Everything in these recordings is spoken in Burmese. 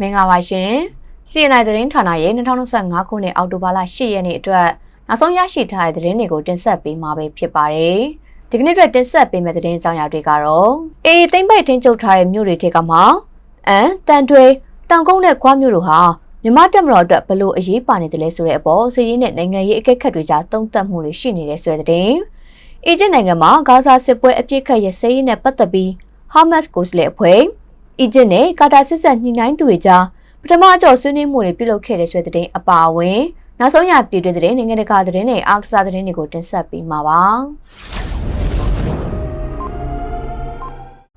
မင်္ဂလာပါရှင် CNI သတင်းဌာနရဲ့2025ခုနှစ်အောက်တိုဘာလ10ရက်နေ့အတွက်နောက်ဆုံးရရှိထားတဲ့သတင်းတွေကိုတင်ဆက်ပေးမှာပဲဖြစ်ပါတယ်ဒီကနေ့အတွက်တင်ဆက်ပေးမယ့်သတင်းအကြောင်းအရာတွေကတော့အေးသိမ့်ပိုက်တင်းကျုပ်ထားတဲ့မြို့တွေထက်ကမှအန်တန်ထွေတောင်ကုန်းနဲ့ခွားမြို့တို့ဟာမြမတက်မတော်အတွက်ဘလို့အရေးပါနေတယ်လဲဆိုတဲ့အပေါ်စီးရင်နဲ့နိုင်ငံရေးအကဲခတ်တွေကြားတုံ့တက်မှုတွေရှိနေတဲ့ဆွဲတဲ့အေဂျင့်နိုင်ငံမှာဂါဇာစစ်ပွဲအပြစ်ခတ်ရစဲရေးနဲ့ပတ်သက်ပြီးဟာမတ်ကိုစလေအဖွဲ့ အီဂျစ်နဲ့ကာတာစစ်ဆက်ညှိနှိုင်းသူတွေကြားပထမအကျော်ဆွေးနွေးမှုတွေပြုလုပ်ခဲ့တဲ့ဆွဲတဲ့အပါအဝင်နောက်ဆုံးရပြည်တွင်းသတင်းနိုင်ငံတကာသတင်းတွေအားကစားသတင်းတွေကိုတင်ဆက်ပေးမှာပါ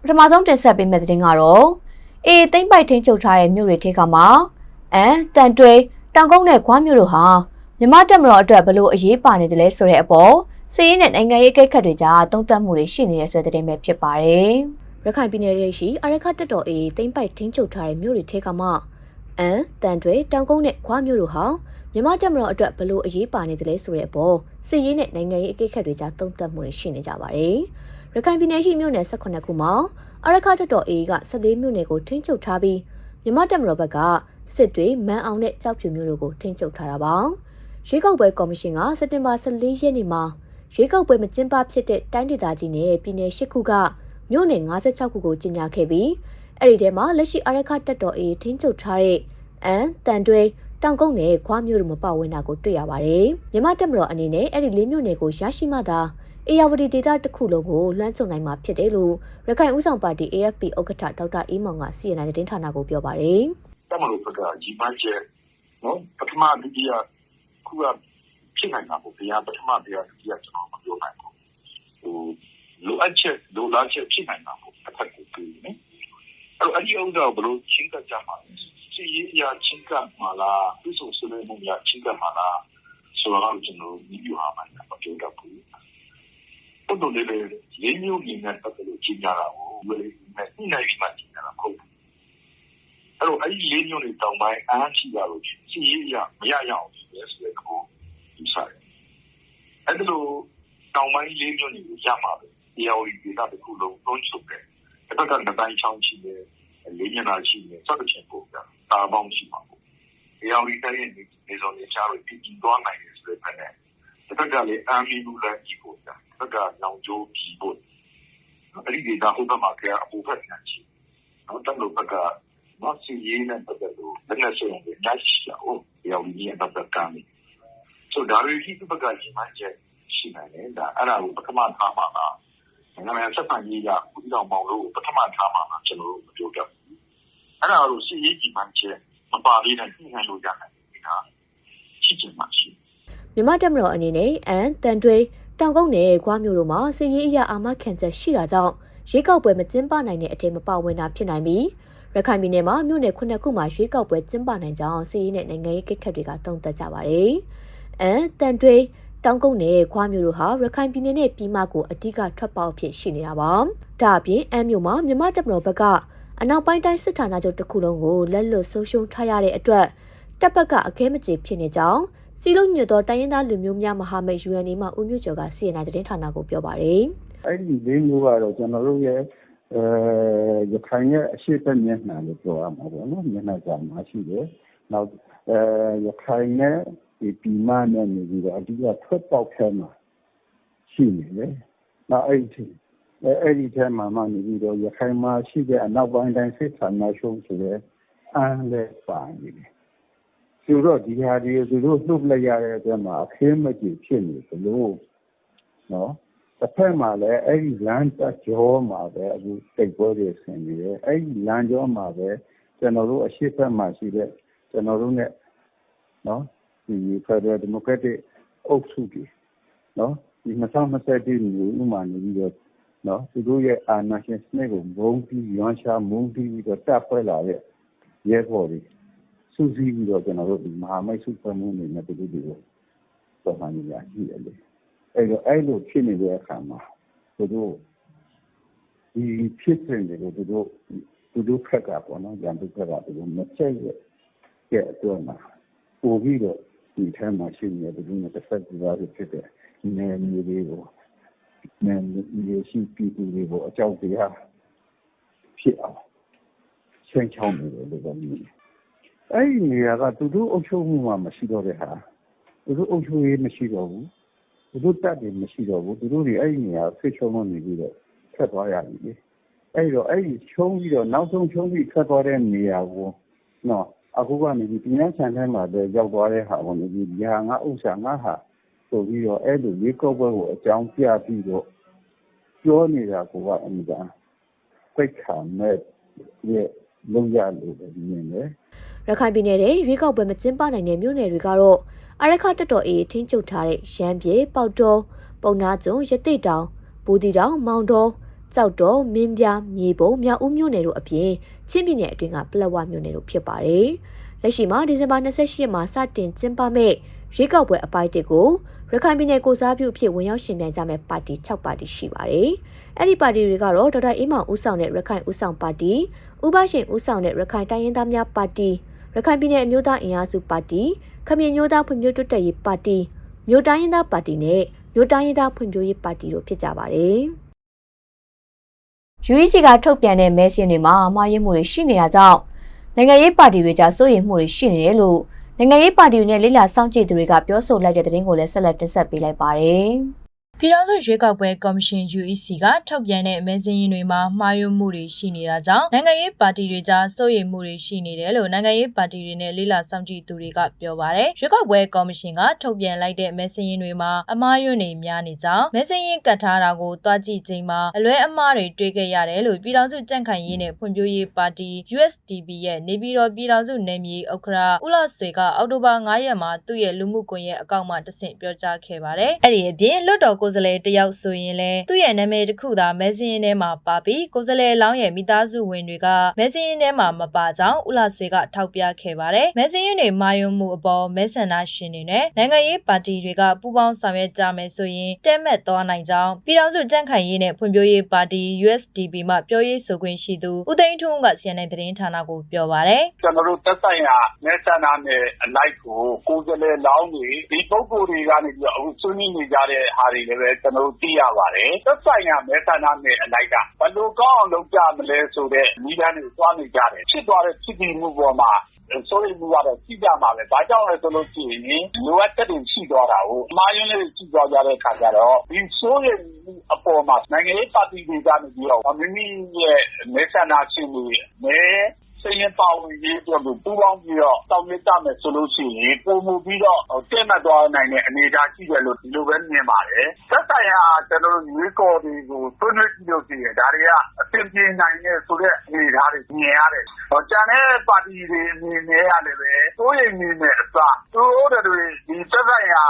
ပထမဆုံးတင်ဆက်ပေးမယ့်သတင်းကတော့အေးသိမ့်ပိုက်ထင်းချုပ်ထားတဲ့မြို့တွေထဲကမှအမ်တန်တွဲတောင်ကုန်းနဲ့ခွားမြို့တို့ဟာမြမတက်မတော်အတွက်ဘလို့အရေးပါနေတယ်လဲဆိုတဲ့အပေါ်စီးရင်နဲ့နိုင်ငံရေးကိစ္စတွေကြားတုံ့တက်မှုတွေရှိနေတဲ့ဆွဲတဲ့တင်ပဲဖြစ်ပါတယ် ရခိုင်ပြည်နယ်ရဲ့ရှိအရခတ်တက်တော်အေးသိမ့်ပိုက်ထင်းချုပ်ထားတဲ့မြို့တွေထဲကမှအမ်တန်တွဲတောင်ကုန်းနဲ့ခွားမြို့တို့ဟာမြမတက်မတော်အတွက်ဘလို့အရေးပါနေတယ်လဲဆိုတဲ့အပေါ်စီးရင်နဲ့နိုင်ငံရေးအကိစ္စတွေကြားတုံ့တက်မှုတွေရှိနေကြပါတယ်ရခိုင်ပြည်နယ်ရှိမြို့နယ်18ခုမှာအရခတ်တက်တော်အေးက14မြို့နယ်ကိုထိန်းချုပ်ထားပြီးမြမတက်မတော်ဘက်ကစစ်တွေမန်အောင်နဲ့ကြောက်ဖြူမြို့တို့ကိုထိန်းချုပ်ထားတာပါရွေးကောက်ပွဲကော်မရှင်ကစက်တင်ဘာ14ရက်နေ့မှာရွေးကောက်ပွဲမကျင်းပဖြစ်တဲ့တိုင်းဒေသကြီးနဲ့ပြည်နယ်၈ခုက မြို့နယ်56ခုကိုကြီးညာခဲ့ပြီးအဲ့ဒီထဲမှာလက်ရှိအရခတက်တော်အေးထိန်းချုပ်ထားတဲ့အန်တန်တွဲတောင်ကုန်းနဲ့ခွားမြို့တို့မပဝင်တာကိုတွေ့ရပါတယ်။မြမတက်မတော်အနေနဲ့အဲ့ဒီလေးမြို့နယ်ကိုရရှိမှသာအေယာဝတီဒေတာတစ်ခုလုံးကိုလွှမ်းခြုံနိုင်မှာဖြစ်တယ်လို့ရခိုင်ဦးဆောင်ပါတီ AFP ဥက္ကဋ္ဌဒေါက်တာအေးမောင်က CNN သတင်းဌာနကိုပြောပါတယ်။တက်မလို့ဘက်ကကြီးမကျဲနော်ပထမဒုတိယခုကဖြစ်နိုင်တာပေါ့ဗျာပထမတရားဒုတိယကျွန်တော်မပြောနိုင်ဘူးဟို လိုအပ်ချက်လိုလားချက်ဖြစ်နိုင်တာပေါ့တစ်ဖက်ကိုပြီးနေအဲ့တော့အဲ့ဒီဥစ္စာကိုဘယ်လိုချင်းကကြမှာစီရေးအရာချင်းကမှာလားသူ့ဆိုဆွေးနွေးမှုများချင်းကမှာလားဆိုတော့ကျွန်တော်ဒီယူဟာမှာမပြောတတ်ဘူးဟုတ်တယ်လေလေးမျိုးမြင်တဲ့ပတ်သက်လို့ကြီးညာတာကိုဝယ်နေနေနိုင်မှကြီးညာတာမဟုတ်ဘူးအဲ့တော့အဲ့ဒီလေးမျိုးတွေတောင်ပိုင်းအားချီတာလို့စီရေးအရာမရရအောင်ဆိုတဲ့ဆိုတဲ့ကိုဒီဆိုင်အဲ့ဒါလို့တောင်ပိုင်းလေးမျိုးတွေကိုရမှာပဲ ဒီဟာကိုဒီကတခုလုံးသုံးချုပ်တယ်တစ်ခါကနှစ်တိုင်းချောင်းချီတယ်လေးမျက်နှာချီတယ်စသဖြင့်ပေါ့ဗျာတာပေါင်းရှိမှာပေါ့ဒီဟာကိုတိုင်းရဲ့နေစုံနေချားလို့ပြည်သွားနိုင်တယ်ဆိုတဲ့ဖက်နဲ့တစ်ခါကလည်းအာမီလူလန်ကြီးပေါ့ဗျာတစ်ခါကနောင်ကျိုးကြီးပေါ့အဲ့ဒီဒေတာဟုတ်တော့မှာကအပူဖက်ညာချီနော်တက်လို့ဘက်ကမဆီရေးနဲ့ပတ်သက်လို့လက်နဲ့ဆိုရင်ညရှိတာဟုတ်ဒီအောင်ဒီရဲ့ပတ်သက်ကမ်းနေဆိုဒါရီဒီဘက်ကညီမချက်ရှိနိုင်တယ်ဒါအဲ့ဒါကိုပထမထားမှာလား နိုင်ငံဆက်ဆံရေးကဦးတော်မောင်လို့ပထမထားမှာလား ကျွန်တော်တို့ မပြောတတ်ဘူး အဲ့ဒါကိုစီရေးညီမချက် မပါသေးတဲ့ ညှိနှိုင်းလို့ရနိုင်တယ်ဒါရှိချင်မှရှိမြမတက်မတော်အနေနဲ့အန်တန်တွဲ တောင်ကုန်းနဲ့ခွားမြို့တို့မှာစီရေးအရာအာမခံချက်ရှိတာကြောင့် ရွေးကောက်ပွဲ မကျင်းပနိုင်တဲ့အထက်မပါဝင်တာ ဖြစ်နိုင်ပြီး ရခိုင်ပြည်နယ်မှာ မြို့နယ်ခုနှစ်ခုမှာ ရွေးကောက်ပွဲ ကျင်းပနိုင်ကြောင်းစီရေးနဲ့ နိုင်ငံရေးကိစ္စတွေကတုံ့တက်ကြပါတယ်။အန်တန်တွဲ တောင်ကုန်းနဲ့ခွားမြို့တို့ဟာရခိုင်ပြည်နယ်နဲ့ပြည်မကိုအဓိကထွက်ပေါက်ဖြစ်ရှိနေတာပါ။ဒါအပြင်အန်မြို့မှာမြမတက်မတော်ဘက်ကအနောက်ပိုင်းတိုင်းစစ်ဌာနချုပ်တစ်ခုလုံးကိုလက်လွတ်ဆုံးရှုံးထားရတဲ့အတွက်တပ်ဘက်ကအခဲမကြေဖြစ်နေကြောင်းစီလုံးညွတ်သောတိုင်းရင်းသားလူမျိုးများမဟာမိတ် UNA မှဦးမျိုးကျော်က CNN သတင်းဌာနကိုပြောပါတယ်။အဲ့ဒီလေးမျိုးကတော့ကျွန်တော်တို့ရဲ့အဲရခိုင်ရဲ့အရှိတ်မျက်နှာလို့ပြောရမှာပေါ့နော်မျက်နှာစာမှာရှိတယ်။နောက်အဲရခိုင်နဲ့ဒီ ပြည်မနဲ့နေပြီးတော့အဓိကထွက်ပေါက်ထဲမှာရှိနေတယ်။နောက်အဲ့ဒီအဲ့ဒီထဲမှာမှနေပြီးတော့ရခိုင်မှာရှိတဲ့အနောက်ပိုင်းတိုင်းစစ်ဌာနချုပ်ဆိုတဲ့အန်းလည်းပါနေတယ်။ဆိုတော့ဒီဟာဒီသူတို့လှုပ်လိုက်ရတဲ့အတွက်မှာအခင်းမကြီးဖြစ်နေသလိုနော်တစ်ဖက်မှာလည်းအဲ့ဒီလမ်းတက်ကြောမှာပဲအခုစိတ်ပွဲတွေဆင်နေတယ်အဲ့ဒီလမ်းကြောမှာပဲကျွန်တော်တို့အရှိတ်ဘက်မှာရှိတဲ့ကျွန်တော်တို့ ਨੇ နော် ဒီ Federal Democratic အုပ်စုတွေနော်ဒီ2021မျိုးဥမာနေပြီးတော့နော်သူတို့ရဲ့အာဏာရှင်စနစ်ကိုမုန်းပြီးရွမ်းရှားမုန်းပြီးတော့တပ်ဖွဲ့လာတဲ့ရဲဘော်တွေစူးစီးပြီးတော့ကျွန်တော်တို့ဒီမဟာမိတ်စုဖွဲ့မှုနေနဲ့သူတို့တွေကိုပုံမှန်ကြီးရရှိတယ်လေအဲ့တော့အဲ့လိုဖြစ်နေတဲ့အခါမှာသူတို့ဒီဖြစ်စဉ်တွေကိုသူတို့သူတို့ဖက်ကပေါ့နော်ရန်သူဖက်ကသူတို့မချက်ရဲ့ကဲအတွက်မှာပို့ပြီးတော့ ဒီထဲမှာရှိနေတဲ့သူတို့နဲ့တစ်ဆက်ကူသားဖြစ်တဲ့နယ်မြေတွေကိုနယ်မြေရှိပြည်သူတွေကိုအကြောက်တရားဖြစ်အောင်ဆင်းချောင်းနေတယ်လို့ပဲမြင်တယ်အဲ့ဒီနေရာကသူတို့အုပ်ချုပ်မှုမှမရှိတော့တဲ့ဟာသူတို့အုပ်ချုပ်ရေးမရှိတော့ဘူးသူတို့တပ်တွေမရှိတော့ဘူးသူတို့တွေအဲ့ဒီနေရာဆွေးချုံလို့နေပြီးတော့ဆက်သွားရပြီလေအဲ့တော့အဲ့ဒီချုံပြီးတော့နောက်ဆုံးချုံပြီးဆက်သွားတဲ့နေရာကိုနော် အခုကနေပြီးပြည်နယ်ဆန်ထဲမှာပဲ ရောက်သွားတဲ့ဟာကိုနေပြီးညာငါဥစ္စာ ငါဟာဆိုပြီးတော့ အဲ့လိုလေးကောက်ပွဲကို အကြောင်းပြပြီးတော့ ပြောနေတာကအမှန်တရားပိတ်ခံမဲ့ရဲ့ လုံးရလို့ပဲ မြင်တယ် ရခိုင်ပြည်နယ်ရဲ့ရွေးကောက်ပွဲ မကျင်းပနိုင်တဲ့ မြို့နယ်တွေကတော့အရခတက်တော်အေးထိန်းချုပ်ထားတဲ့ ရမ်းပြေပေါက်တော်ပုံနာကျွန်းရတိတောင် ဘူတီတောင် မောင်တော် ကြောက်တော်မင်းပြမြေပုံမြောက်ဦးမြို့နယ်တို့အပြင်ချင်းပြည်နယ်အတွင်းကပလက်ဝမြို့နယ်တို့ဖြစ်ပါတယ်။လက်ရှိမှာဒီဇင်ဘာ28ရက်မှာစတင်ကျင်းပမဲ့ရွေးကောက်ပွဲအပိုင်းတစ်ကိုရခိုင်ပြည်နယ်ကိုစားပြုအဖြစ်ဝင်ရောက်ရှင်ပြိုင်ကြမဲ့ပါတီ6ပါတီရှိပါတယ်။အဲ့ဒီပါတီတွေကတော့ဒေါက်တာအေးမောင်ဦးဆောင်တဲ့ရခိုင်ဦးဆောင်ပါတီ၊ဦးဘရှင်ဦးဆောင်တဲ့ရခိုင်တိုင်းရင်းသားများပါတီရခိုင်ပြည်နယ်အမျိုးသားအင်အားစုပါတီခမင်းမျိုးသားဖွံ့ဖြိုးတိုးတက်ရေးပါတီမြို့တိုင်းရင်းသားပါတီနဲ့မြို့တိုင်းရင်းသားဖွံ့ဖြိုးရေးပါတီတို့ဖြစ်ကြပါတယ်။ UEC ကထုတ်ပြန်တဲ့မဲဆင်းတွေမှာမှားယွင်းမှုတွေရှိနေတာကြောင့်နိုင်ငံရေးပါတီတွေကြားစိုးရိမ်မှုတွေရှိနေတယ်လို့နိုင်ငံရေးပါတီတွေနဲ့လိလာစောင့်ကြည့်သူတွေကပြောဆိုလိုက်တဲ့သတင်းကိုလည်းဆက်လက်တင်ဆက်ပေးလိုက်ပါတယ်။ ပြည်ထောင်စုရွေးကောက်ပွဲကော်မရှင် UEC ကထုတ်ပြန်တဲ့မဲစင်းရင်တွေမှာမှားယွင်းမှုတွေရှိနေတာကြောင့်နိုင်ငံရေးပါတီတွေကြားစိုးရိမ်မှုတွေရှိနေတယ်လို့နိုင်ငံရေးပါတီတွေနဲ့လိလာစောင့်ကြည့်သူတွေကပြောပါတယ်။ရွေးကောက်ပွဲကော်မရှင်ကထုတ်ပြန်လိုက်တဲ့မဲစင်းရင်တွေမှာအမှားယွင်းတွေများနေကြောင်းမဲစင်းရင်ကတ်ထားတာကိုတွားကြည့်ချိန်မှာအလွဲအမှားတွေတွေ့ခဲ့ရတယ်လို့ပြည်ထောင်စုကြံ့ခိုင်ရေးနဲ့ဖွံ့ဖြိုးရေးပါတီ USDP ရဲ့နေပြည်တော်ပြည်ထောင်စုနယ်မြေဥက္ကဋ္ဌဦးလဆွေကအောက်တိုဘာ9ရက်မှာသူ့ရဲ့လူမှုကွန်ရက်အကောင့်မှာတဆင့်ပြောကြားခဲ့ပါတယ်။အဲ့ဒီအပြင်လွတ်တော်ကိုယ်စားလှယ်တယောက်ဆိုရင်လည်းသူ့ရဲ့နာမည်တစ်ခုသာမဲစင်းရင်ထဲမှာပါပြီးကိုယ်စားလှယ်လောင်းရဲ့မိသားစုဝင်တွေကမဲစင်းရင်ထဲမှာမပါကြောင်းဦးလဆွေကထောက်ပြခဲ့ပါတယ်။မဲစင်းရင်တွေမာယွန်းမှုအပေါ်မဲဆန္ဒရှင်တွေနဲ့နိုင်ငံရေးပါတီတွေကပူးပေါင်းဆောင်ရွက်ကြမယ်ဆိုရင်တဲမဲ့သွားနိုင်ကြောင်းပြည်ထောင်စုကြံ့ခိုင်ရေးနဲ့ဖွံ့ဖြိုးရေးပါတီ USDP မှပြောရေးဆိုခွင့်ရှိသူဦးသိန်းထွန်းက CNN သတင်းဌာနကိုပြောပါတယ်ကျွန်တော်တို့သက်ဆိုင်ရာမဲဆန္ဒနယ်အလိုက်ကိုကိုယ်စားလှယ်လောင်းတွေဒီပုဂ္ဂိုလ်တွေကနေပြီးတော့အခုဆွေးနွေးနေကြတဲ့ဟာတွေလည်းပဲကျွန်တော်တို့ သိရပါတယ် သက်ဆိုင်ရာ မဲဆန္ဒနယ်အလိုက်ကဘယ်လိုကောင်းအောင် လုပ်ကြမလဲဆိုတဲ့ဤတန်းတွေသွားနေကြတယ် ဖြစ်သွားတဲ့ ဖြစ်ပြီးမှုပေါ်မှာဆိုရင်မှုကတော့ကြည့်ကြမှာပဲ။ဘာကြောင့်လဲဆိုလို့ရှိရင် လိုအပ်တဲ့တွေ ရှိသွားတာကိုအမှားယွင်းလေးရှိသွားကြတဲ့ အခါကျတော့ ဒီဆိုရင်မှုအပေါ်မှာ နိုင်ငံရေးပါတီတွေကနေပြီးတော့ မိမိရဲ့ မဲဆန္ဒရှင်တွေ မဲ စရင်ပါဝင်ရေးအတွက်ကို ပူးပေါင်းပြီးတော့တောင်းရကြမယ်ဆိုလို့ရှိရင်ပုံမှုပြီးတော့ တည့်မှတ်သွားနိုင်တဲ့ အနေအထားရှိတယ်လို့ ဒီလိုပဲ မြင်ပါတယ်။သက်ဆိုင်ရာကျွန်တော်တို့ရွေးကော်တွေကို ဆွေးနွေးကြည့်လို့ရှိရင် ဒါတွေက အဆင်ပြေနိုင်တဲ့ဆိုတဲ့ အနေအထားတွေ မြင်ရတယ်။ဟောကျန်တဲ့ပါတီတွေအနေနဲ့ကလည်းပဲစိုးရိမ်နေတဲ့အစသူတို့တွေဒီသက်ဆိုင်ရာ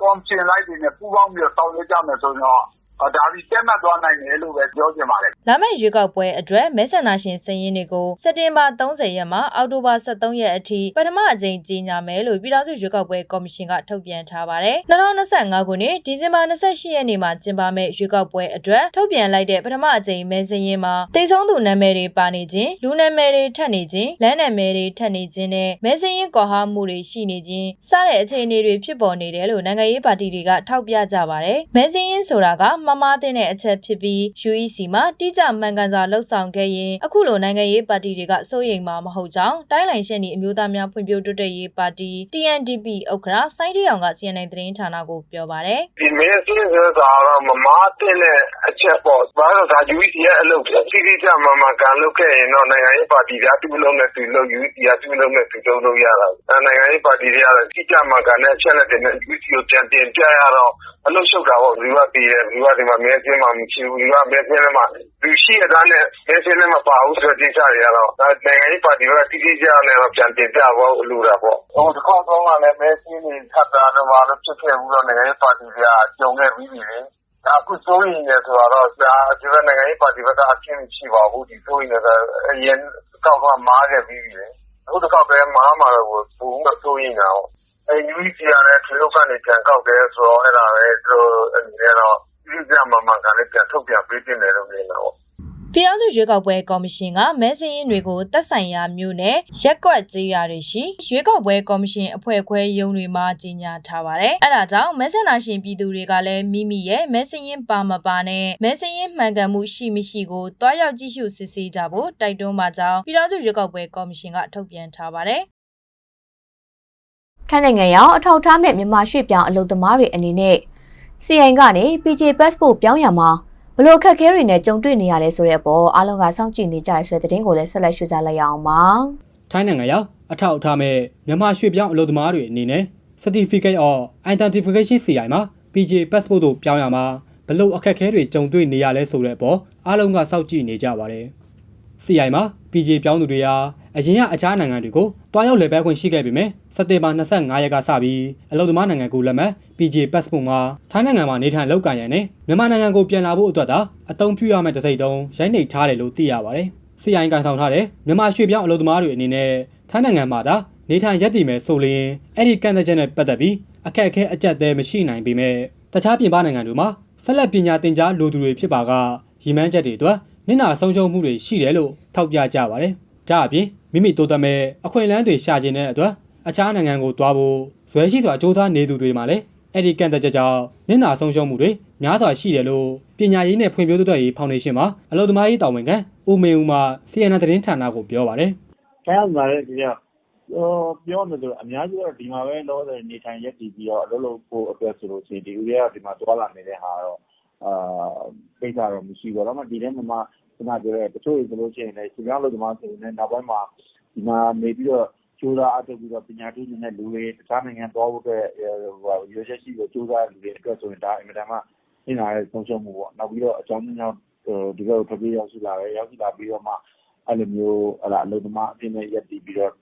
ကော်မရှင်လိုက်တွေနဲ့ ပူးပေါင်းပြီးတော့တောင်းရကြမယ်ဆိုတော့ ဒါပြီးတက်မှတ်သွားနိုင်တယ်လို့ပဲ ပြောချင်ပါတယ် လာမယ့်ရွေးကောက်ပွဲအတွက် မဲဆန္ဒရှင်စည်ရင်းတွေကို စက်တင်ဘာ30ရက်မှ အောက်တိုဘာ23ရက်အထိ ပထမအကြိမ် ကြီးညာမယ်လို့ ပြည်ထောင်စုရွေးကောက်ပွဲကော်မရှင်က ထုတ်ပြန်ထားပါတယ်။2025ခုနှစ် ဒီဇင်ဘာ28ရက်နေ့မှာ ကျင်းပမယ့် ရွေးကောက်ပွဲအတွက် ထုတ်ပြန်လိုက်တဲ့ ပထမအကြိမ် မဲစည်ရင်းမှာတိတ်ဆုံးသူနာမည်တွေ ပါနေခြင်း လူနာမည်တွေ ထပ်နေခြင်း လမ်းနာမည်တွေ ထပ်နေခြင်းနဲ့ မဲစည်ရင်းကွာဟမှုတွေ ရှိနေခြင်း စတဲ့ အခြေအနေတွေ ဖြစ်ပေါ်နေတယ်လို့ နိုင်ငံရေးပါတီတွေက ထောက်ပြကြပါတယ်။မဲစည်ရင်းဆိုတာကမမတဲ့အချက်ဖြစ်ပြီး UEC မှာတိကျမှန်ကန်စွာလှုပ်ဆောင်ခဲ့ရင်အခုလိုနိုင်ငံရေးပါတီတွေကစိုးရိမ်မှာမဟုတ်ကြောင်းတိုင်းလိုင်ရှင်းဤအမျိုးသားများဖွံ့ဖြိုးတိုးတက်ရေးပါတီ TNDP ဥက္ကဋ္ဌစိုင်းတရောင်က CNN သတင်းဌာနကိုပြောပါတယ်ဒီမဲစင်းဆိုတာတော့မမားတင်တဲ့အချက်ပေါ့။ဘာလို့လဲဆိုတော့ UEC ရဲ့အလုပ်ပဲ။စီစီကြမှာမှာကန်လုပ်ခဲ့ရင်တော့နိုင်ငံရေးပါတီကတူလုံးနဲ့တူလုံး UEC ကတူလုံးနဲ့တူလုံးလုပ်ရတာ။အဲနိုင်ငံရေးပါတီတွေကတော့စီကြမှာကန်တဲ့အချက်လက်တွေနဲ့ UEC ကိုပြန်တင်ပြရတော့အလုပ်ရှုပ်တာပေါ့။ဒီကပြည်တယ်ဒီကဒီမှာ မဲစင်းမှာ မရှိဘူးဒီကမဲစင်းထဲမှာ လူရှိရတဲ့နဲ့ မဲစင်းထဲမှာပါဘူးဆိုတဲ့ ကိစ္စတွေကတော့ နိုင်ငံရေးပါတီကစီစီကြနဲ့တော့ပြန်တင်ပြဖို့ လိုတာပေါ့။ဟိုတစ်ခေါက်တော့လည်း မဲစင်းတွေ ထပ်တာတော့ဘာလို့ ဖြစ်ခဲ့ဘူးတော့ နိုင်ငံရေးပါတီကကြုံခဲ့ပြီးပြီလေ။အခု စိုးရင်လည်းဆိုတော့ ဒါဒီကနိုင်ငံရေးပါတီဘက်ကအချင်းရှိပါဘူးဒီစိုးရင်လည်းအရင်ကောက်ကမားခဲ့ပြီးပြီလေ အခုတစ်ခေါက်ပဲမားမှာတော့ဘူးမစိုးရင်တော့အဲ UEC ကလည်းဒီလိုကနေ ပြန်ကောက်တယ်ဆိုတော့ အဲ့ဒါပဲသူတို့အနေနဲ့တော့ ဒီကြမှာမှကလည်းပြန်ထုတ်ပြန်ပေးတင်တယ်လို့မြင်တာပေါ့ပြည်ထောင်စုရွေးကောက်ပွဲကော်မရှင်ကမဲစင်းရင်တွေကိုတက်ဆိုင်ရာမျိုးနဲ့ရက်ကွက်ကြေးရတွေရှိရွေးကောက်ပွဲကော်မရှင်အဖွဲ့ခွဲရုံးတွေမှာကြီးညာထားပါတယ်။အဲဒါကြောင့်မဲဆန္ဒရှင်ပြည်သူတွေကလည်းမိမိရဲ့မဲစင်းရင်ပါမပါနဲ့မဲစင်းရင်မှန်ကန်မှုရှိမရှိကိုတွားရောက်ကြည့်ရှုစစ်ဆေးကြဖို့တိုက်တွန်းပါကြောင်းပြည်ထောင်စုရွေးကောက်ပွဲကော်မရှင်ကထုတ်ပြန်ထားပါတယ်။ထိုင်းနိုင်ငံရောက်အထောက်အထားမဲ့မြန်မာရွှေ့ပြောင်းအလုပ်သမားတွေအနေနဲ့ CI ကနေ PJ Passport ပြောင်းရမှာဘလို့အခက်အခဲတွေနဲ့ကြုံတွေ့နေရလဲဆိုတဲ့အပေါ်အားလုံးကစောင့်ကြည့်နေကြရဆိုတဲ့သတင်းကိုလည်းဆက်လက်ရွှေ့ကြလိုက်ရအောင်ပါထိုင်းနိုင်ငံရောက်အထောက်အထားမဲ့မြန်မာရွှေ့ပြောင်းအလုပ်သမားတွေအနေနဲ့ Certificate of Identification CI မှာ PJ Passport တို့ပြောင်းရမှာဘလို့အခက်အခဲတွေကြုံတွေ့နေရလဲဆိုတဲ့အပေါ်အားလုံးကစောင့်ကြည့်နေကြပါတယ်။ CI မှာ PJ ပြောင်းသူတွေဟာ အရင်ကအခြားနိုင်ငံတွေကိုတွားရောက်လည်ပတ်ခွင့်ရှိခဲ့ပေမဲ့စက်တင်ဘာ25ရက်ကစပြီးအလုပ်သမားနိုင်ငံကိုလက်မှတ် PJ Passport မှာထိုင်းနိုင်ငံမှာနေထိုင်လုပ်ကိုင်ရတဲ့မြန်မာနိုင်ငံကိုပြန်လာဖို့အတွက်သာအသုံးပြုရမယ့်တစ်စိတ်တုံးရိုက်နှိပ်ထားတယ်လို့သိရပါတယ်။ CI ကန်ဆောင်ထားတဲ့မြန်မာရွှေ့ပြောင်းအလုပ်သမားတွေအနေနဲ့ထိုင်းနိုင်ငံမှာသာနေထိုင်ရက်တည်မယ်ဆိုလျင်အဲ့ဒီကန့်သတ်ချက်နဲ့ပတ်သက်ပြီးအခက်အခဲအကျက်သေးမရှိနိုင်ပေမဲ့တခြားပြင်ပနိုင်ငံတွေမှာဆက်လက်ပညာသင်ကြားလိုသူတွေဖြစ်ပါကရည်မှန်းချက်တွေအတွက်နင့်နာဆုံးရှုံးမှုတွေရှိတယ်လို့ထောက်ပြကြပါတယ်။ဒါအပြင် မိမိတိုးတက်မဲ့အခွင့်အလမ်းတွေရှာကျင်တဲ့အတွက်အခြားနိုင်ငံကိုသွားဖို့ဇွဲရှိစွာစ조사နေသူတွေမှာလည်းအဲ့ဒီကန့်သတ်ချက်ကြောင့်နင့်နာဆုံးရှုံးမှုတွေများစွာရှိတယ်လို့ပညာရေးနဲ့ဖွံ့ဖြိုးတိုးတက်ရေးဖောင်ဒေးရှင်းမှာအလုပ်သမားရေးတာဝန်ခံဦးမေဦးမှ CNN သတင်းဌာနကိုပြောပါတယ်အဲဒါမှလည်းဒီကဟိုပြောနေတယ်အများကြီးတော့ဒီမှာပဲလောတယ်နေထိုင်ရက်တည်ပြီးတော့အလုပ်လုပ်ဖို့အတွက်ဆိုလို့ရှိရင်ဒီဦးရဲကဒီမှာတွာလာနေတဲ့ဟာတော့အာပိတ်တာတော့မရှိဘူးတော့မှဒီထဲမှာမှ ခုနပြောတဲ့ တချို့ဆိုလို့ရှိရင်လည်းစီကောင်းလို့ဒီမှာဆိုရင်နောက်ပိုင်းမှာ ဒီမှာနေပြီးတော့ကျိုးသားအထုတ်ပြီးတော့ ပညာထူးနေတဲ့လူတွေ တခြားနိုင်ငံသွားဖို့အတွက်ဟိုရွေးချက်ရှိပြီးကျိုးသားလူတွေအတွက်ဆိုရင် ဒါအင်မတန်မှနေလာတဲ့ ဆုံးရှုံးမှုပေါ့ နောက်ပြီးတော့ အကြောင်းကြောင့် ဒီလိုထပ်ပြီးရောက်ရှိလာတယ် ရောက်ရှိလာပြီးတော့မှ အဲ့လိုမျိုးဟလာအလုပ်သမားအဖြစ်နဲ့ရက်တည်ပြီးတော့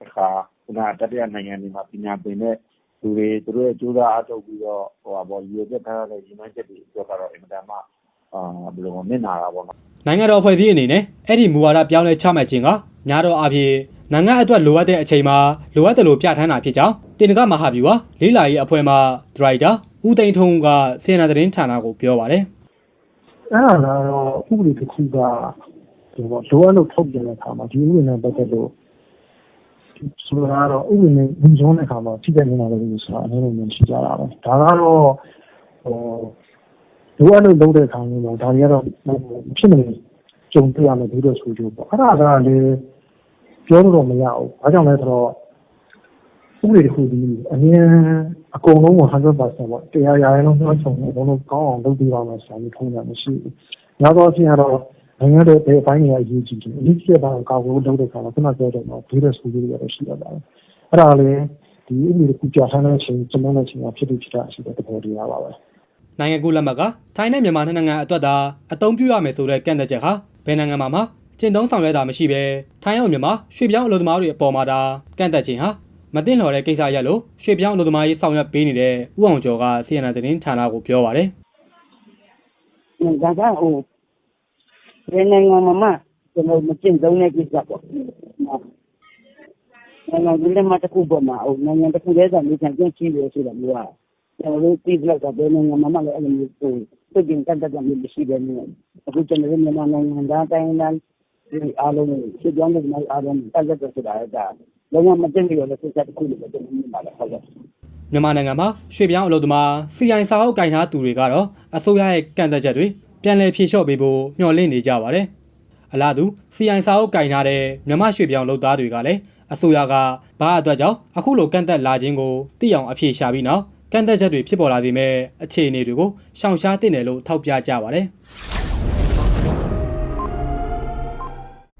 တခါခုနတတိယနိုင်ငံတွေမှာ ပညာသင်တဲ့လူတွေ သူတို့ရဲ့ ကြိုးစားအားထုတ်ပြီးတော့ဟိုပါဘောရည်ရွယ်ချက်ထားတဲ့ ရည်မှန်းချက်တွေအတွက်ကတော့ အင်မတန်မှ အာဘယ်လိုမျက်နာတာပေါ့နော်နိုင်ငံတော်ဖွဲ့စည်းအနေနဲ့အဲ့ဒီမူဝါဒပြောင်းလဲချမှတ်ခြင်းကညာတော်အဖြစ်နိုင်ငံအတွက်လိုအပ်တဲ့အချိန်မှာလိုအပ်တယ်လို့ပြဋ္ဌာန်းတာဖြစ်ကြောင်းတင်နကမဟာဗျူဟာလေးလာရေးအဖွဲ့မှဒရိုက်တာဦးသိန်းထုံးကစေနာသတင်းဌာနကိုပြောပါတယ်အဲ့ဒါကတော့ဥပဒေတစ်ခုကဒီပေါ့လိုအပ်လို့ထုတ်ပြန်တဲ့အခါမှာဒီဥပဒေနဲ့ပတ်သက်လို့ဆိုတာကတော့ဥပဒေနဲ့ဝင်ဆုံးတဲ့အခါမှာထိတဲ့နေတာလို့ဆိုတာအနေနဲ့မြင်ရှိကြတာပဲဒါကတော့ဟို လိုအပ်လို့လုပ်တဲ့အခါမျိုးတော့ဒါတွေကတော့ဖြစ်နေကြုံတွေ့ရမယ်ဒီလိုဆိုကြပေါ့အဲ့ဒါကလည်းပြောလို့တော့မရဘူးဘာကြောင့်လဲဆိုတော့ဥပဒေတစ်ခုဒီအမြင်အကုန်လုံးကို100%ပေါ့တရားရာရင်လုံးနှောချုံအကုန်လုံးကောင်းအောင်လုပ်ပြီးပါမယ်ဆိုရင်ထုံးတာမရှိဘူး။နောက်တော့အဖြစ်ကတော့နိုင်ငံတော်ဘယ်အပိုင်းတွေအရေးကြီးတယ်။အရေးကြီးတဲ့ဘာကိုကောက်ကိုလုပ်တဲ့အခါမှာခုနပြောတဲ့တော့ဒီလိုဆိုပြီးရတော့ရှိရပါတယ်။အဲ့ဒါလည်းဒီဥပဒေကူကြာဆန်းတဲ့အချိန်ကျွန်တော်လည်းချိန်မှာဖြစ်ပြီးဖြစ်တာရှိတဲ့သဘောတရားပါပဲ။ နိုင်ငံကူလက်မှတ်ကထိုင်းနဲ့မြန်မာနှစ်နိုင်ငံအတွက်သာအသုံးပြုရမယ်ဆိုတဲ့ကန့်သက်ချက်ဟာဘယ်နိုင်ငံမှာမှကျင့်သုံးဆောင်ရွက်တာမရှိဘဲထိုင်းရောက်မြန်မာရွှေ့ပြောင်းအလုပ်သမားတွေအပေါ်မှာသာကန့်သက်ခြင်းဟာမတင်လှော်တဲ့ကိစ္စရက်လို့ရွှေ့ပြောင်းအလုပ်သမားရေးဆောင်ရွက်ပေးနေတဲ့ဦးအောင်ကျော်က CNN သတင်းဌာနကိုပြောပါတယ်ဒါကဟိုဘယ်နိုင်ငံမှာမှကျွန်တော်မကျင့်သုံးတဲ့ကိစ္စပေါ့နိုင်ငံကြီးလည်းမတစ်ခုပေါ်မှာဟိုနိုင်ငံတစ်ခုတည်းကနေထိုင်ကျင့်ရှိရဆိုတာမျိုးက ကျွန်တော်တို့သိလို့ကဘယ်နိုင်ငံမှာမှလည်းအဲ့လိုမျိုးဟိုသိကျင်တတ်တတ်မျိုးမရှိဘဲနဲ့အခုကျွန်တော်တို့မြန်မာနိုင်ငံသားတိုင်းတိုင်းဒီအားလုံးရှင်းကြောင်းလို့မအားလုံးတက်တက်ဆိုတာဒါလုံးဝမသိဘူးလို့ဆက်တစ်ခုလို့ကျွန်တော်မြင်ပါတယ်ဟုတ်ကဲ့မြန်မာနိုင်ငံမှာရွှေ့ပြောင်းအလုပ်သမား CI စာအုပ်ကင်ထားသူတွေကတော့အစိုးရရဲ့ကန့်သက်ချက်တွေပြန်လည်ဖြေလျှော့ပေးဖို့မျှော်လင့်နေကြပါတယ်အလားတူ CI စာအုပ်ကင်ထားတဲ့မြန်မာရွှေ့ပြောင်းလုပ်သားတွေကလည်းအစိုးရကဘာအတွက်ကြောင့်အခုလိုကန့်သက်လာခြင်းကိုသိအောင်အဖြေရှာပြီးနောက် ကန့်သက်ချက်တွေဖြစ်ပေါ်လာစေမဲ့အခြေအနေတွေကိုရှောင်ရှားတင်တယ်လို့ထောက်ပြကြပါတယ်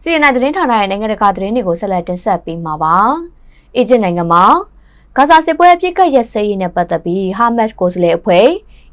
စီအန်အသတင်းဌာနရဲ့နိုင်ငံတကာသတင်းတွေကိုဆက်လက်တင်ဆက်ပေးမှာပါ။အီဂျစ်နိုင်ငံမှာဂါဇာစစ်ပွဲအပြစ်ကတ်ရက်စဲရေးနဲ့ပတ်သက်ပြီးဟာမတ်စ်ကိုယ်စားလှယ်အဖွဲ့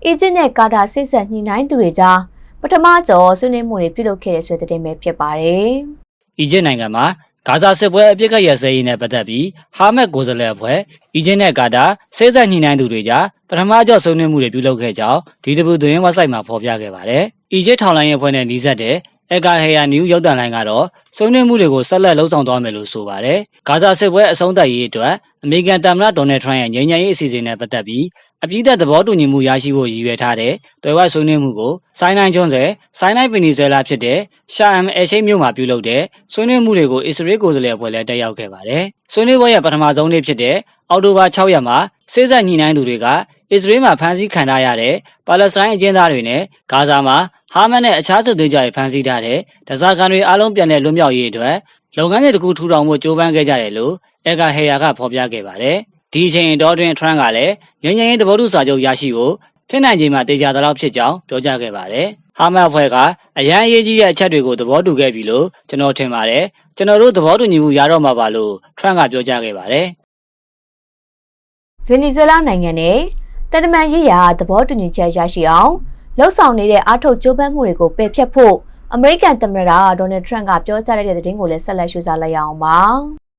အီဂျစ်နဲ့ကာတာဆိတ်ဆက်ညှိနှိုင်းသူတွေကြားပထမကျော်ဆွေးနွေးမှုတွေပြုလုပ်ခဲ့တဲ့ဆွေးတဲ့ပဲဖြစ်ပါတယ်။အီဂျစ်နိုင်ငံမှာ ဂါဇာစစ်ပွဲအပြစ်ကတ်ရစဲရေးနဲ့ပတ်သက်ပြီးဟာမတ်ကိုယ်စားလှယ်အဖွဲ့အီဂျစ်နဲ့ကာတာစိတ်ဆက်ညှိနှိုင်းသူတွေကြားပထမကြော့ဆွေးနွေးမှုတွေပြုလုပ်ခဲ့ကြောင်း DW သတင်းဝက်ဆိုက်မှာဖော်ပြခဲ့ပါတယ်။အီဂျစ်ထောင်လိုင်းရဲ့အဖွဲ့နဲ့နှီးစပ်တဲ့ အက်ကာဟေယာနယူးရုပ်သံလိုင်းကတော့ဆွေးနွေးမှုတွေကိုဆက်လက်လှုပ်ဆောင်သွားမယ်လို့ဆိုပါတယ်။ဂါဇာစစ်ပွဲအဆုံးသတ်ရေးအတွက်အမေရိကန်သမ္မတဒေါ်နယ်ထရန့်ရဲ့ငြိမ်းချမ်းရေးအစီအစဉ်နဲ့ပတ်သက်ပြီးအပြည့်သက်သဘောတူညီမှုရရှိဖို့ရည်ရွယ်ထားတဲ့တွယ်ဝဆွေးနွေးမှုကိုဆိုင်းနိုင်ကျွန်းဆယ်ဆိုင်းနိုင်ပင်နီဇွဲလာဖြစ်တဲ့ရှာအမ်အရှိတ်မြို့မှာပြုလုပ်တဲ့ဆွေးနွေးမှုတွေကိုအစ္စရေးကိုယ်စားလှယ်အဖွဲ့လည်းတက်ရောက်ခဲ့ပါတယ်။ဆွေးနွေးပွဲရဲ့ပထမဆုံးနေ့ဖြစ်တဲ့အောက်တိုဘာ6ရက်မှာစေဆက်ညှိနှိုင်းသူတွေက အစ္စရေးမှာဖမ်းဆီးခံထားရတဲ့ပါလက်စတိုင်းအကျဉ်းသားတွေနဲ့ဂါဇာမှာဟာမတ်နဲ့အခြားစစ်သွေးကြွတွေဖမ်းဆီးထားတဲ့ဒဇာကန်တွေအားလုံးပြန်လည်လွတ်မြောက်ရေးအတွက်လုပ်ငန်းတွေတစ်ခုထူထောင်ဖို့ကြိုးပမ်းခဲ့ကြတယ်လို့အက်ကာဟေယာကဖော်ပြခဲ့ပါတယ်ဒီအချိန်တော်တွင်ထရန့်ကလည်းငញ្ញရင်သဘောတူစာချုပ်ရရှိဖို့ဖြစ်နိုင်ချိန်မှာတေချာသလောက်ဖြစ်ကြောင်းပြောကြားခဲ့ပါတယ်။ဟာမတ်အဖွဲ့ကအရန်အရေးကြီးတဲ့အချက်တွေကိုသဘောတူခဲ့ပြီလို့ကျွန်တော်ထင်ပါတယ်။ကျွန်တော်တို့သဘောတူညီမှုရတော့မှာပါလို့ထရန့်ကပြောကြားခဲ့ပါတယ်။ဗင်နီဇွဲလားနိုင်ငံနဲ့ တန်တမန်ရေးရာသဘောတူညီချက်ရရှိအောင်လှုပ်ဆောင်နေတဲ့အားထုတ်ကြိုးပမ်းမှုတွေကိုပယ်ဖျက်ဖို့အမေရိကန်သမ္မတဒေါ်နယ်ထရန့်ကပြောကြားလိုက်တဲ့သတင်းကိုလည်းဆက်လက်ရှုစားလိုက်ရအောင်ပါ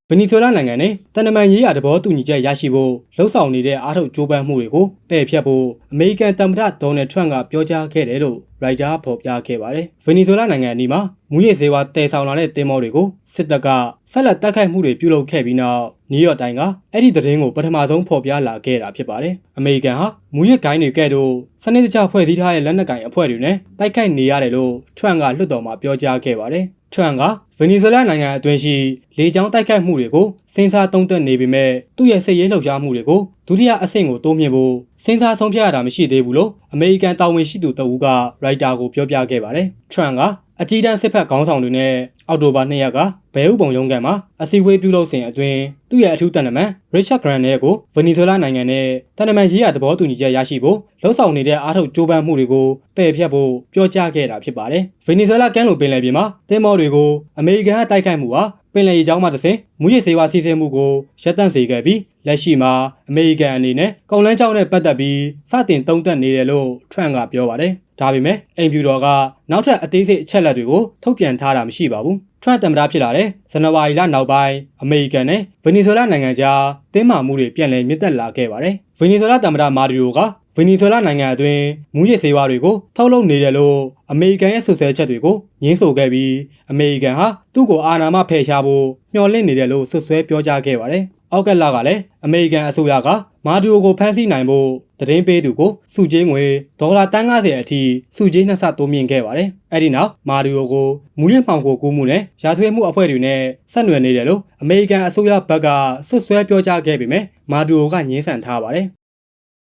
ဗင်နီဇွဲလားနိုင်ငံနဲ့တန်တမန်ရေးရာသဘောတူညီချက်ရရှိဖို့လှုံ့ဆော်နေတဲ့အားထုတ်ကြိုးပမ်းမှုတွေကိုပယ်ဖျက်ဖို့အမေရိကန်သမ္မတဒေါ်နယ်ထရန့်ကပြောကြားခဲ့တယ်လို့ရိုက်တာဖော်ပြခဲ့ပါတယ်။ဗင်နီဇွဲလားနိုင်ငံအနီးမှာမူရစ်ဆေးဝါးတည်ဆောင်လာတဲ့တင်မောတွေကိုစစ်တပ်ကဆက်လက်တိုက်ခိုက်မှုတွေပြုလုပ်ခဲ့ပြီးနောက်နယူးယောက်တိုင်းကအဲ့ဒီသတင်းကိုပထမဆုံးဖော်ပြလာခဲ့တာဖြစ်ပါတယ်။အမေရိကန်ဟာမူရစ်ဂိုင်းတွေကဲ့သို့စနစ်တကျဖွဲ့စည်းထားတဲ့လက်နက်ကိုင်အဖွဲ့တွေနဲ့တိုက်ခိုက်နေရတယ်လို့ထရန့်ကလွှတ်တော်မှာပြောကြားခဲ့ပါတယ်။ ထရန့်ကဗင်နီဇွဲလားနိုင်ငံအတွင်းရှိလေကြောင်းတိုက်ခိုက်မှုတွေကိုစဉ်းစားသုံးသပ်နေပေမဲ့သူ့ရဲ့စစ်ရေးလှုပ်ရှားမှုတွေကိုဒုတိယအဆင့်ကိုတိုးမြှင့်ဖို့စဉ်းစားဆုံးဖြတ်ရတာမရှိသေးဘူးလို့အမေရိကန်တာဝန်ရှိသူတအူးကရိုက်တာကိုပြောပြခဲ့ပါတယ်။ထရန့်က အကြီးတန်းစစ်ဖက်ခေါင်းဆောင်တွေနဲ့အောက်တိုဘာ2ရက်ကဘဲဥပုံရုံးကန်မှာအစည်းအဝေးပြုလုပ်စဉ်အတွင်းသူ့ရဲ့အထူးတန်တမန်ရစ်ချတ်ဂရန်နဲ့ကိုဗနီဇွဲလားနိုင်ငံနဲ့တန်တမန်ရေးရသဘောတူညီချက်ရရှိဖို့လှုံ့ဆော်နေတဲ့အားထုတ်ကြိုးပမ်းမှုတွေကိုပယ်ဖျက်ဖို့ပြောကြားခဲ့တာဖြစ်ပါတယ်။ဗနီဇွဲလားကမ်းလွန်ပင်လယ်ပြင်မှာတင်မော်တွေကိုအမေရိကန်ကတိုက်ခိုက်မှုဟာပင်လယ်ရေကြောင်းမှတစ်ဆင့်မူရစ်စေဝါစီစဉ်မှုကိုရပ်တန့်စေခဲ့ပြီးလက်ရှိမှာအမေရိကန်အနေနဲ့ကုန်လန်းကြောင်းနဲ့ပတ်သက်ပြီးစတင်တုံ့တက်နေတယ်လို့ထရန့်ကပြောပါတယ်။ ဒါပေမဲ့အိမ်ဖြူတော်ကနောက်ထပ်အသေးစိတ်အချက်အလက်တွေကိုထုတ်ပြန်ထားတာမရှိပါဘူး။ထရန့်တမ္မတဖြစ်လာတဲ့ဇန်နဝါရီလနောက်ပိုင်းအမေရိကန်နဲ့ဗင်နီဇွဲလားနိုင်ငံကြားတင်းမာမှုတွေပြန်လည်မြင့်တက်လာခဲ့ပါတယ်။ဗင်နီဇွဲလားတမ္မတမာရီယိုကဗင်နီဇွဲလားနိုင်ငံအတွင်းမူရစ်ဆေးဝါးတွေကိုထုတ်လုပ်နေတယ်လို့အမေရိကန်ရဲ့ဆွဆွဲချက်တွေကိုညှင်းဆိုခဲ့ပြီးအမေရိကန်ဟာသူ့ကိုအာဏာမဖယ်ရှားဖို့မျှော်လင့်နေတယ်လို့ဆွဆွဲပြောကြားခဲ့ပါတယ်။ အောက်ကလကလည်းအမေရိကန်အစိုးရကမာဒူယိုကိုဖမ်းဆီးနိုင်ဖို့သတင်းပေးသူကိုစုချင်းငွေဒေါ်လာ350အထိစုချင်းနှစ်ဆတိုးမြင့်ခဲ့ပါတယ်။အဲဒီနောက်မာဒူယိုကိုမူရစ်မှောင်ခိုကူးမှုနဲ့ရာဇဝတ်မှုအဖွဲ့တွေနဲ့ဆက်နွယ်နေတယ်လို့အမေရိကန်အစိုးရဘက်ကဆွဆွဲပြောကြားခဲ့ပေမဲ့မာဒူယိုကငြင်းဆန်ထားပါတယ်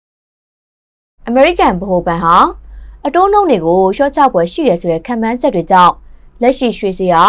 ။အမေရိကန်ဗဟိုဘဏ်ဟာအတိုးနှုန်းတွေကိုရှော့ချပွဲရှိတယ်ဆိုတဲ့ခံမှန်းချက်တွေကြောင့်လက်ရှိရွှေစည်းဟာ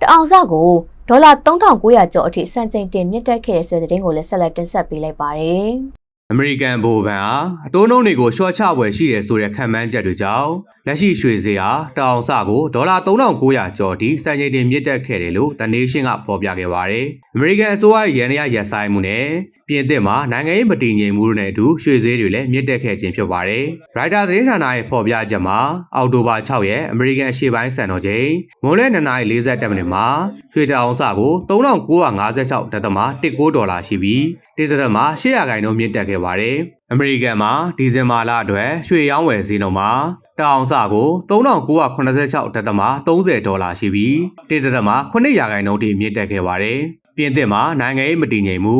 တအောင်စကို ဒေါ်လာ3900ကျော်အထိစံချိန်တင်မြင့်တက်ခဲ့တဲ့ဆိုတဲ့သတင်းကိုလည်းဆက်လက်တင်ဆက်ပေးလိုက်ပါတယ်။အမေရိကန်ဗဟိုဘဏ်ဟာအတိုးနှုန်းတွေကိုရှော့ချပွဲရှိတယ်ဆိုတဲ့ခံမှန်းချက်တွေကြောင့်လက်ရှိရွှေဈေးဟာတအောင်စကိုဒေါ်လာ3900ကျော်ထိစံချိန်တင်မြင့်တက်ခဲ့တယ်လို့ The Nation ကဖော်ပြခဲ့ပါတယ်။အမေရိကန်အစိုးရရဲ့ရန်ရရက်ဆိုင်မှုနဲ့ ပြင်သစ်မှာနိုင်ငံရေးမတည်ငြိမ်မှုတွေနဲ့အတူရွှေဈေးတွေလည်းမြင့်တက်ခဲ့ခြင်းဖြစ်ပါတယ်။ Reuters သတင်းဌာနရဲ့ဖော်ပြချက်မှာအောက်တိုဘာ6ရက်အမေရိကန်အရှေ့ပိုင်းစံတော်ချိန်မွန်းလယ်2:40မိနစ်မှာရွှေတအောင်စကို3956ဒသမ19ဒေါ်လာရှိပြီးတိဒသမ800ခိုင်နှုန်းမြင့်တက်ခဲ့ပါတယ်။အမေရိကန်မှာဒီဇင်ဘာလအတွက်ရွှေရောင်းဝယ်ဈေးနှုန်းမှာတအောင်စကို3986ဒသမ30ဒေါ်လာရှိပြီးတိဒသမ9ရာခိုင်နှုန်းထိမြင့်တက်ခဲ့ပါတယ်။ ပြင်သစ်မှာနိုင်ငံရေးမတည်ငြိမ်မှု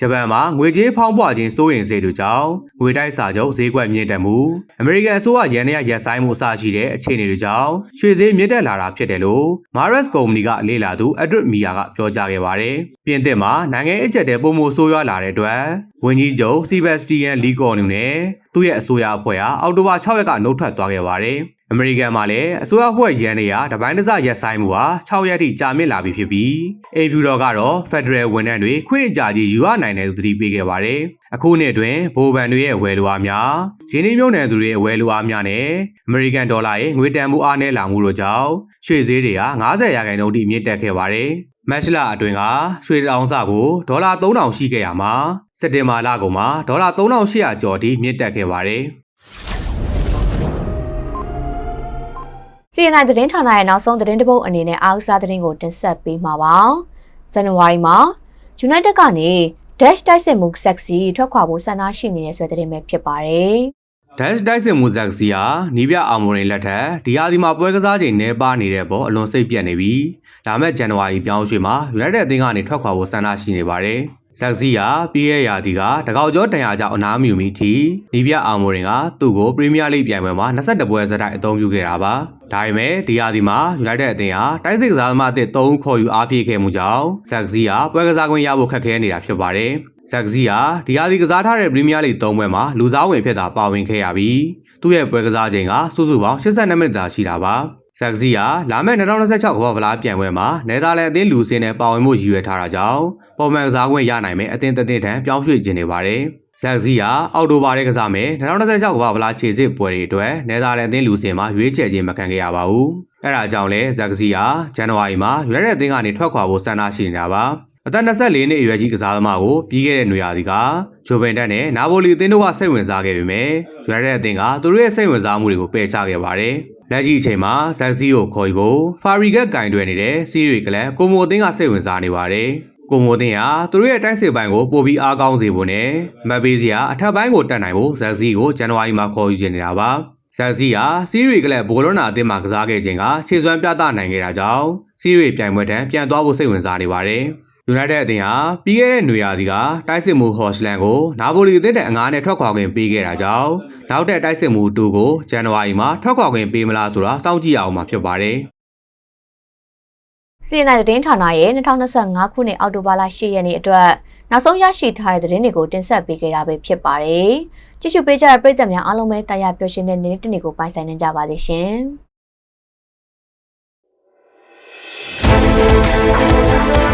ဂျပန်မှာငွေကြေးဖောင်းပွားခြင်းစိုးရိမ်စေသူကြောင့်ငွေတိုက်စာချုပ်ဈေးကွက်မြင့်တက်မှုအမေရိကန်အစိုးရရန်ရရက်ဆိုင်မှုအစရှိတဲ့အခြေအနေတွေကြောင့်ရွှေဈေးမြင့်တက်လာတာဖြစ်တယ်လို့ Mares ကုမ္ပဏီကလေ့လာသူ Edward Mia ကပြောကြားခဲ့ပါတယ်။ပြင်သစ်မှာနိုင်ငံအကျက်တဲ့ပုံမှုဆိုးရွားလာတဲ့အတွက်ဝန်ကြီးချုပ် Sebastian Lecornu နဲ့သူ့ရဲ့အစိုးရအဖွဲ့ဟာအောက်တိုဘာ6ရက်ကနှုတ်ထွက်သွားခဲ့ပါတယ်။ အမေရိကန်မှာလည်းအစိုးရဖွဲ့ရန်နေရတပိုင်းတစရက်ဆိုင်မှုဟာ6ရက်ထိကြာမြင့်လာပြီဖြစ်ပြီးအိမ်ဖြူတော်ကတော့ Federal ဝန်ထမ်းတွေခွင့်အကြကြီးယူရနိုင်တယ်လို့သတိပေးခဲ့ပါတယ်။အခုနှစ်တွင်ဗိုလ်ဗန်တွေရဲ့ဝယ်လိုအားများရင်းနှီးမြှုပ်နှံသူတွေရဲ့ဝယ်လိုအားများနဲ့အမေရိကန်ဒေါ်လာရဲ့ငွေတန်မှုအားနည်းလာမှုတို့ကြောင့်ရွှေဈေးတွေဟာ90ရာခိုင်နှုန်းထိမြင့်တက်ခဲ့ပါတယ်။မက်ရှလာအတွင်းကရွှေတောင်စကိုဒေါ်လာ3000ရှိခဲ့ရမှာစက်တင်ဘာလကုန်မှာဒေါ်လာ3800ကျော်ထိမြင့်တက်ခဲ့ပါတယ်။ CNN သတင်းဌာနရဲ့နောက်ဆုံးသတင်းတပုတ်အနေနဲ့အားကစားသတင်းကိုတင်ဆက်ပေးမှာပါ။ဇန်နဝါရီမှာ United ကနေ Dash တိုက်စစ်မှု Sexy ထွက်ခွာဖို့ဆန္ဒရှိနေတဲ့ဆိုတဲ့သတင်းပဲဖြစ်ပါတယ်။ Dash တိုက်စစ်မှုဇက်စီယာနီးပြအာမိုရင်လက်ထက်ဒီဟာဒီမှာပွဲကစားချိန်နှဲပါနေတဲ့ပေါ်အလွန်စိတ်ပြတ်နေပြီးဒါမဲ့ဇန်နဝါရီပြောင်းရွှေ့မှာ United အသင်းကနေထွက်ခွာဖို့ဆန္ဒရှိနေပါတယ်။ဇက်စီယာပြည်ရဲ့ရာဒီကတကောက်ကျော်တန်ရာကြောင့်အနားမြူမိထိနီးပြအာမိုရင်ကသူ့ကိုပရီးမီးယားလိပြိုင်ပွဲမှာ22ပွဲစတိုက်အသုံးပြုခဲ့တာပါ။ ဒါပေမဲ့ဒီဟာဒီမှာ United အသင်းဟာတိုက်စစ်ကစားသမားအသစ်3ဦးခေါ်ယူအားဖြည့်ခဲ့မှုကြောင့်ဇက်စီယာပွဲကစားခွင့်ရဖို့ခက်ခဲနေတာဖြစ်ပါတယ်။ဇက်စီယာဒီဟာဒီကစားထားတဲ့ပရီးမီးယားလိ3ပွဲမှာလူစားဝင်ဖြစ်တာပါဝင်ခဲ့ရပြီးသူ့ရဲ့ပွဲကစားချိန်ကစုစုပေါင်း82မိနစ်သာရှိတာပါ။ဇဇက်ကစီကလာမယ့်2026ကမ္ဘာ့ဖလားပြိုင်ပွဲမှာနယ်သာလန်အသင်းလူစင်းနဲ့ပါဝင်မှုရည်ရွယ်ထားတာကြောင့်ပုံမှန်ကစားခွင့်ရနိုင်မယ်အသင်းတစ်သင်းထံပြောင်းရွှေ့ခြင်းနေပါတယ်။ ဇက်စီကအော်တိုဘာရဲကစားမယ်2026ကမ္ဘာ့ဖလားခြေစစ်ပွဲတွေအတွက်နယ်သာလန်အသင်းလူစင်းမှာရွေးချယ်ခြင်းမခံခဲ့ရပါဘူး။အဲဒါကြောင့်လဲဇက်ကစီကဇန်နဝါရီမှာရွေးတဲ့အသင်းကနေထွက်ခွာဖို့ဆန္ဒရှိနေတာပါ။အသက်24နှစ်အရွယ်ကြီးကစားသမားကိုပြီးခဲ့တဲ့နွေရာသီကဂျိုဗင်တက်နဲ့နာဘိုလီအသင်းတို့ကစိတ်ဝင်စားခဲ့ပေမဲ့ရွေးတဲ့အသင်းကသူတို့ရဲ့စိတ်ဝင်စားမှုတွေကိုပယ်ချခဲ့ပါတယ်။လက်ရှိအချိန်မှာဇက်စီကိုခေါ်ယူဖို့ဖာရီကကင်တွယ်နေတဲ့စီရီကလပ်ကိုမိုအသင်းကစိတ်ဝင်စားနေပါတယ်။ ကိုမိုအသင်းဟာသူတို့ရဲ့တိုက်စစ်ပိုင်းကိုပိုပြီးအားကောင်းစေဖို့နဲ့မက်ဘေးစီကအထက်ပိုင်းကိုတက်နိုင်ဖို့ဇက်စီကိုဇန်နဝါရီမှာခေါ်ယူချင်နေတာပါ။ဇက်စီဟာစီရီကလပ်ဘောလုံးနာအသင်းမှာကစားခဲ့ခြင်းကခြေစွမ်းပြသနိုင်ခဲ့တာကြောင့်စီရီပြိုင်ပွဲတန်းပြန်သွားဖို့စိတ်ဝင်စားနေပါတယ်။ United အသင်းဟာပြီးခဲ့တဲ့နွေရာသီကတိုက်စစ်မှုဟော့စလန်ကိုနာပိုလီအသင်းတဲ့အငားနဲ့ထွက်ခွာခွင့်ပေးခဲ့တာကြောင့်နောက်တဲ့တိုက်စစ်မှု2ကိုဇန်နဝါရီမှာထွက်ခွာခွင့်ပေးမလားဆိုတာစောင့်ကြည့်အောင်မှာဖြစ်ပါတယ်။ စီအန်အိုင်သတင်းဌာနရဲ့2025ခုနှစ်အောက်တိုဘာလ10ရက်နေ့အတွက်နောက်ဆုံးရရှိထားတဲ့သတင်းတွေကိုတင်ဆက်ပေးခဲ့တာပဲဖြစ်ပါတယ်။ကြည့်ရှုပေးကြတဲ့ပရိသတ်များအားလုံးပဲတရားပြောရှင်တဲ့နေ့တစ်နေ့ကိုပိုင်ဆိုင်နေကြပါစေရှင်။